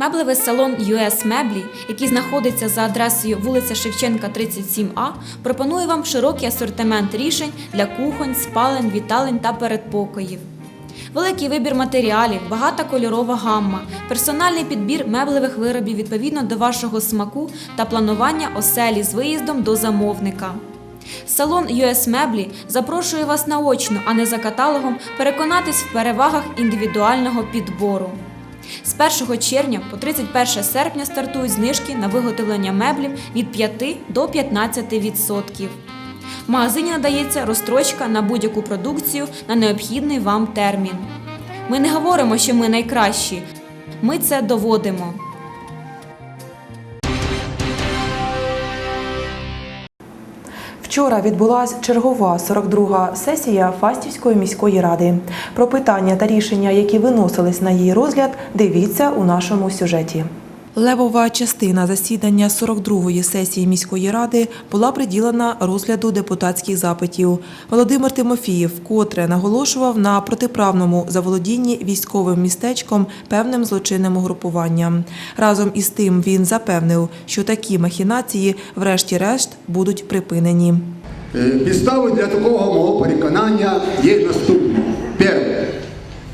Меблевий салон US Меблі, який знаходиться за адресою вулиця Шевченка, 37А, пропонує вам широкий асортимент рішень для кухонь, спалень, віталень та передпокоїв. Великий вибір матеріалів, багата кольорова гамма, персональний підбір меблевих виробів відповідно до вашого смаку та планування оселі з виїздом до замовника. Салон US Меблі запрошує вас наочно, а не за каталогом, переконатись в перевагах індивідуального підбору. З 1 червня по 31 серпня стартують знижки на виготовлення меблів від 5 до 15%. В магазині надається розстрочка на будь-яку продукцію на необхідний вам термін. Ми не говоримо, що ми найкращі. Ми це доводимо. Вчора відбулася чергова 42-га сесія Фастівської міської ради. Про питання та рішення, які виносились на її розгляд, дивіться у нашому сюжеті. Левова частина засідання 42-ї сесії міської ради була приділена розгляду депутатських запитів. Володимир Тимофієв вкотре наголошував на протиправному заволодінні військовим містечком певним злочинним угрупуванням. Разом із тим він запевнив, що такі махінації, врешті-решт, будуть припинені. Е, Підстави для такого мого переконання є наступні. Перше.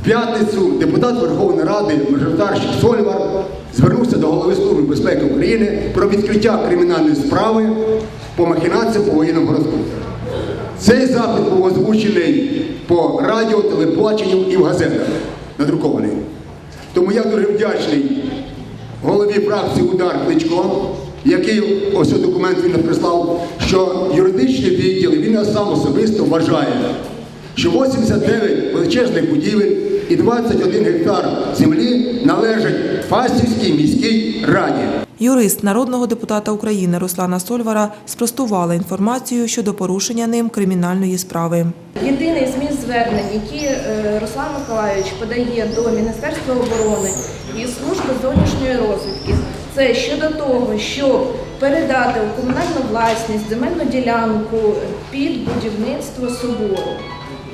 В п'ятницю депутат Верховної Ради мажоритарщик Сольвар звернувся до голови Служби безпеки України про відкриття кримінальної справи по махінаціям по воєнному городку. Цей запит був озвучений по радіо, телебаченню і в газетах надрукований. Тому я дуже вдячний голові фракції Удар Кличко, який ось документ він прислав, що юридичний відділ, він сам особисто вважає, що 89 величезних будівель і 21 гектар землі належать Фастівській міській раді. Юрист народного депутата України Руслана Сольвара спростувала інформацію щодо порушення ним кримінальної справи. Єдиний зміст звернень, які е, Руслан Миколайович подає до Міністерства оборони і служби зовнішньої розвідки, це щодо того, щоб передати у комунальну власність земельну ділянку під будівництво собору.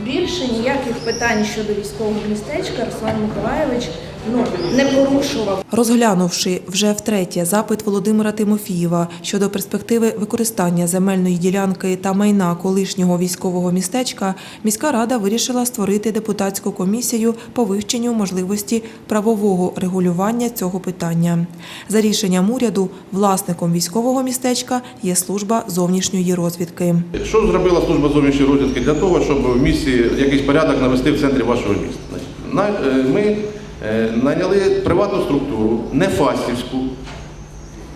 Більше ніяких питань щодо військового містечка Руслан Миколайович ну, не порушував. Розглянувши вже втретє запит Володимира Тимофієва щодо перспективи використання земельної ділянки та майна колишнього військового містечка, міська рада вирішила створити депутатську комісію по вивченню можливості правового регулювання цього питання. За рішенням уряду, власником військового містечка є служба зовнішньої розвідки. Що зробила служба зовнішньої розвідки для того, щоб в місті якийсь порядок навести в центрі вашого міста? Е, Ми найняли приватну структуру, не фастівську,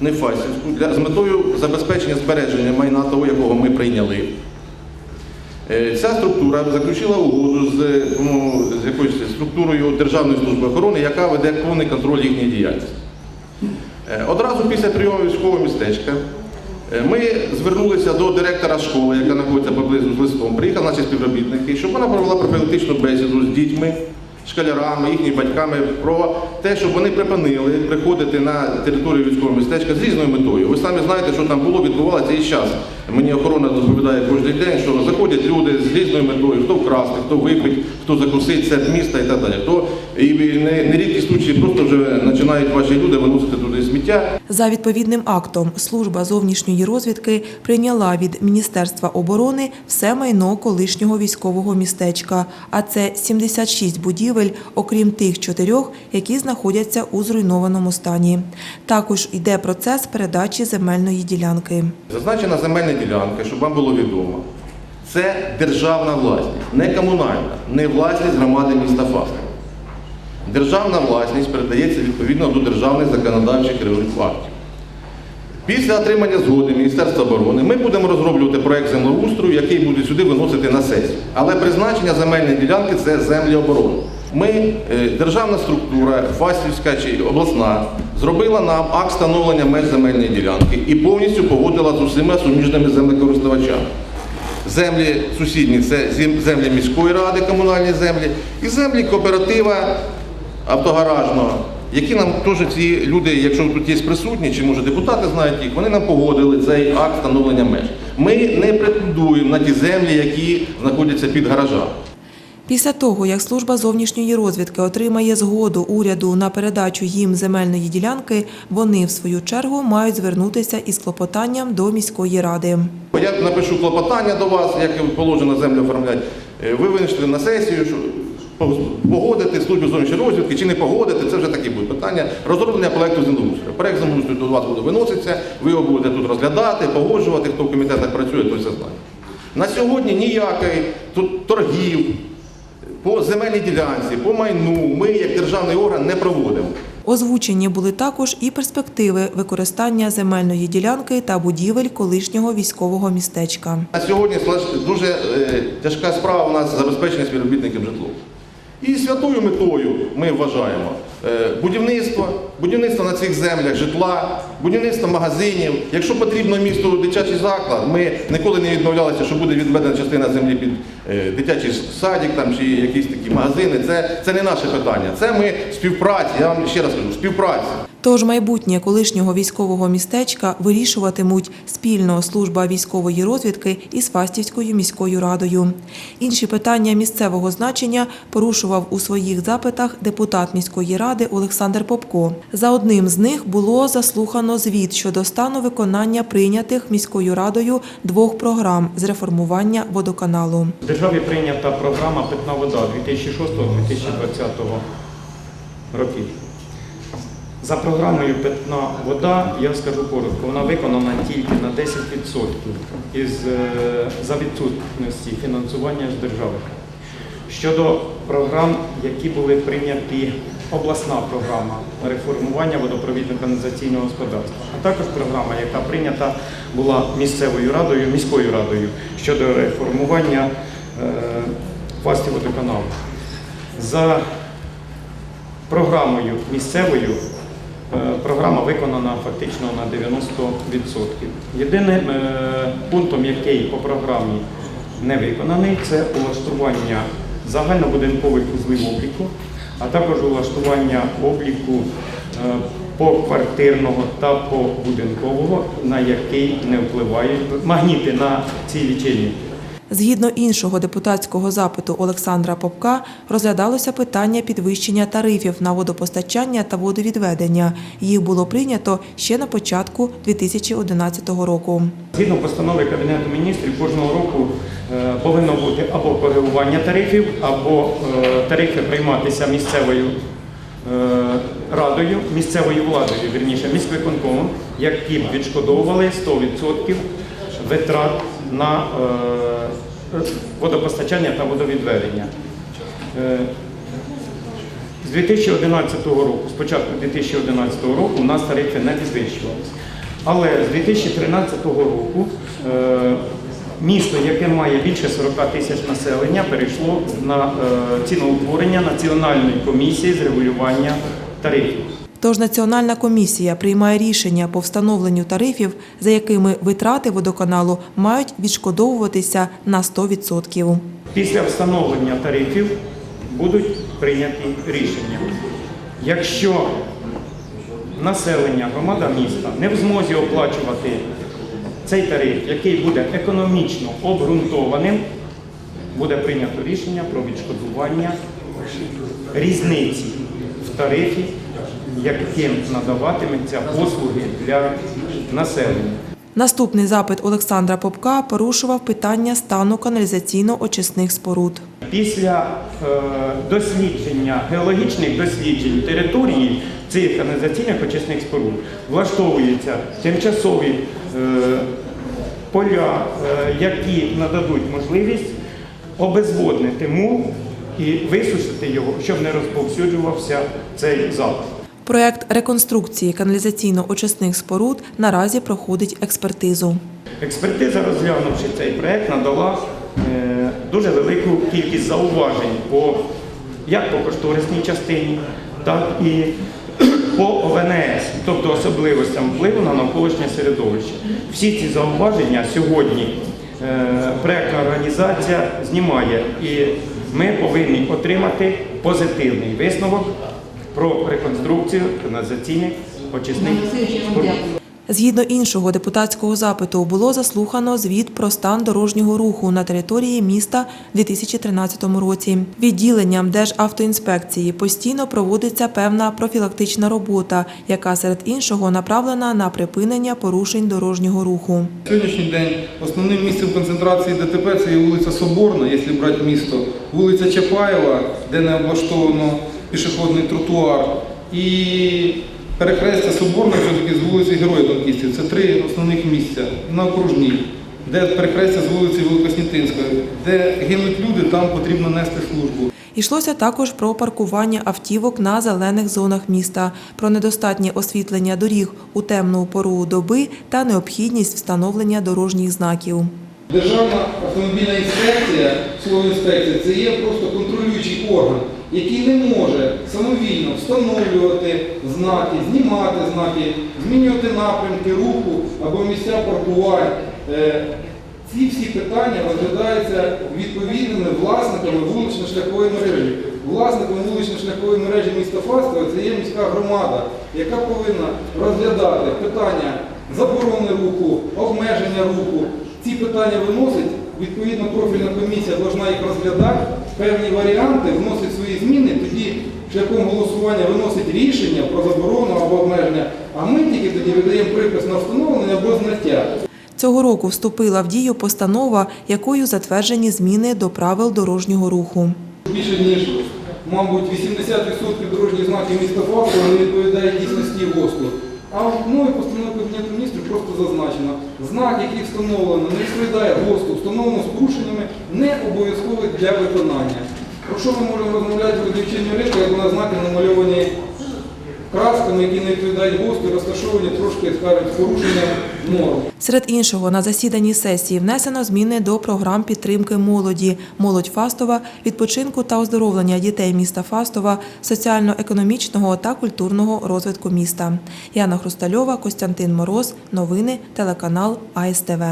не фастівську, для, з метою забезпечення збереження майна того, якого ми прийняли. Е, Ця структура заключила угоду з, ну, з якоюсь структурою Державної служби охорони, яка веде повний контроль їхньої діяльності. Е, Одразу після прийому військового містечка е, ми звернулися до директора школи, яка знаходиться поблизу з листом. Приїхали наші співробітники, щоб вона провела профілактичну бесіду з дітьми, школярами, їхніми батьками про те, щоб вони припинили приходити на територію військового містечка з різною метою. Ви самі знаєте, що там було, відбувалося і зараз. Мені охорона розповідає кожен день, що заходять люди з різною метою, хто вкрасти, хто випить, хто закусить серед міста і так далі. Хто і не, не рідкі случаї просто вже починають ваші люди виносити туди сміття. За відповідним актом служба зовнішньої розвідки прийняла від Міністерства оборони все майно колишнього військового містечка, а це 76 будівель, окрім тих чотирьох, які знаходяться у зруйнованому стані. Також йде процес передачі земельної ділянки. Зазначена земельна ділянка, щоб вам було відомо, це державна власність, не комунальна, не власність громади міста Фастова. Державна власність передається відповідно до державних законодавчих актів. Після отримання згоди Міністерства оборони ми будемо розроблювати проєкт землеустрою, який буде сюди виносити на сесію. Але призначення земельної ділянки це землі оборони. Ми, е, державна структура, Фастівська чи обласна, зробила нам акт встановлення меж земельної ділянки і повністю погодила з усіма суміжними землекористувачами. Землі сусідні це землі міської ради, комунальні землі, і землі кооператива автогаражного, які нам теж ці люди, якщо тут є присутні, чи може депутати знають їх, вони нам погодили цей акт встановлення меж. Ми не претендуємо на ті землі, які знаходяться під гаражами. Після того, як служба зовнішньої розвідки отримає згоду уряду на передачу їм земельної ділянки, вони в свою чергу мають звернутися із клопотанням до міської ради. Я напишу клопотання до вас, як положено землю оформляти. Е, Ви винесли на сесію, що погодити службу зовнішньої розвідки чи не погодити, це вже такі будуть питання. Розроблення проекту землеустрою. Проект землеустрою до вас буде виноситься, ви його будете тут розглядати, погоджувати, хто в комітетах працює, той все знає. На сьогодні ніякої тут торгів по земельній ділянці, по майну ми, як державний орган, не проводимо. Озвучені були також і перспективи використання земельної ділянки та будівель колишнього військового містечка. На сьогодні дуже е, тяжка справа у нас забезпечення співробітників житлом. І святою метою ми вважаємо е, будівництво, будівництво на цих землях житла, будівництво магазинів. Якщо потрібно місту дитячий заклад, ми ніколи не відмовлялися, що буде відведена частина землі під дитячий садик там, чи якісь такі магазини. Це, це не наше питання. Це ми співпраці, я вам ще раз кажу, співпраці. Тож майбутнє колишнього військового містечка вирішуватимуть спільно служба військової розвідки із Фастівською міською радою. Інші питання місцевого значення порушував у своїх запитах депутат міської ради Олександр Попко. За одним з них було заслухано звіт щодо стану виконання прийнятих міською радою двох програм з реформування водоканалу. Державі прийнята програма Питна вода 2006-2020 років. За програмою Питна вода, я скажу коротко, вона виконана тільки на 10% із, е, за відсутності фінансування з держави. Щодо програм, які були прийняті, обласна програма реформування водопровідно-каналізаційного господарства, а також програма, яка прийнята була місцевою радою, міською радою щодо реформування е, фастів водоканалу. За програмою місцевою е, програма виконана фактично на 90%. Єдиним е, пунктом, який по програмі не виконаний, це улаштування загальнобудинкових узлів обліку, а також улаштування обліку е, поквартирного та побудинкового, на який не впливають магніти на ці лічильники. Згідно іншого депутатського запиту Олександра Попка, розглядалося питання підвищення тарифів на водопостачання та водовідведення. Їх було прийнято ще на початку 2011 року. Згідно постанови Кабінету міністрів, кожного року е, повинно бути або коригування тарифів, або е, тарифи прийматися місцевою е, радою, місцевою владою, вірніше, міськвиконкомом, які б відшкодовували 100% витрат на водопостачання та водовідведення. Е, з 2011 року, з початку 2011 року, у нас тарифи не підвищувалися. Але з 2013 року е, місто, яке має більше 40 тисяч населення, перейшло на е, ціноутворення Національної комісії з регулювання тарифів. Тож Національна комісія приймає рішення по встановленню тарифів, за якими витрати водоканалу мають відшкодовуватися на 100%. Після встановлення тарифів будуть прийняті рішення. Якщо населення, громада міста не в змозі оплачувати цей тариф, який буде економічно обґрунтованим, буде прийнято рішення про відшкодування різниці в тарифі, яким надаватиметься послуги для населення. Наступний запит Олександра Попка порушував питання стану каналізаційно-очисних споруд. Після е, дослідження, геологічних досліджень території цих каналізаційних очисних споруд влаштовуються тимчасові е, поля, е, які нададуть можливість обезводнити мул і висушити його, щоб не розповсюджувався цей запах. Проект реконструкції каналізаційно-очисних споруд наразі проходить експертизу. Експертиза, розглянувши цей проект, надала е, дуже велику кількість зауважень по, як по кошторисній частині, так і по ОВНС, тобто особливостям впливу на навколишнє середовище. Всі ці зауваження сьогодні е, проектна організація знімає, і ми повинні отримати позитивний висновок про реконструкцію каналізаційних очисних споруд. Згідно іншого депутатського запиту було заслухано звіт про стан дорожнього руху на території міста у 2013 році. Відділенням Державтоінспекції постійно проводиться певна профілактична робота, яка серед іншого направлена на припинення порушень дорожнього руху. Сьогоднішній день основним місцем концентрації ДТП це є вулиця Соборна, якщо брати місто, вулиця Чапаєва, де не облаштовано пішохідний тротуар, і перехрестя Соборна все-таки з вулиці Героїв Донкістів. Це три основних місця на окружній, де перехрестя з вулиці Великоснітинської, де гинуть люди, там потрібно нести службу. Йшлося також про паркування автівок на зелених зонах міста, про недостатнє освітлення доріг у темну пору доби та необхідність встановлення дорожніх знаків. Державна автомобільна інспекція, слово інспекція, це є просто контролюючий орган, який не може самовільно встановлювати знаки, знімати знаки, змінювати напрямки руху або місця паркувань. Е, Ці всі питання розглядаються відповідними власниками вулично-шляхової мережі. Власником вулично-шляхової мережі міста Фастова це є міська громада, яка повинна розглядати питання заборони руху, обмеження руху. Ці питання виносить, відповідно профільна комісія повинна їх розглядати, певні варіанти, вносить свої зміни, тоді шляхом голосування виносить рішення про заборону або обмеження, а ми тільки тоді видаємо припис на встановлення або зняття. Цього року вступила в дію постанова, якою затверджені зміни до правил дорожнього руху. Більше ніж, мабуть, 80% дорожніх знаків міста Фастова не відповідають дійсності ГОСТу. А мною постановою Кабінету міністрів просто зазначено, знак, який встановлено, не відповідає ГОСТу, встановлено з порушеннями, не обов'язковий для виконання. Про що ми можемо розмовляти про дівчині ринку, як на знаки намальовані красками, які не відповідають ГОСТу, розташовані трошки, скажуть, з порушенням норм. Серед іншого, на засіданні сесії внесено зміни до програм підтримки молоді, молодь Фастова, відпочинку та оздоровлення дітей міста Фастова, соціально-економічного та культурного розвитку міста. Яна Хрустальова, Костянтин Мороз. Новини, телеканал АСТВ.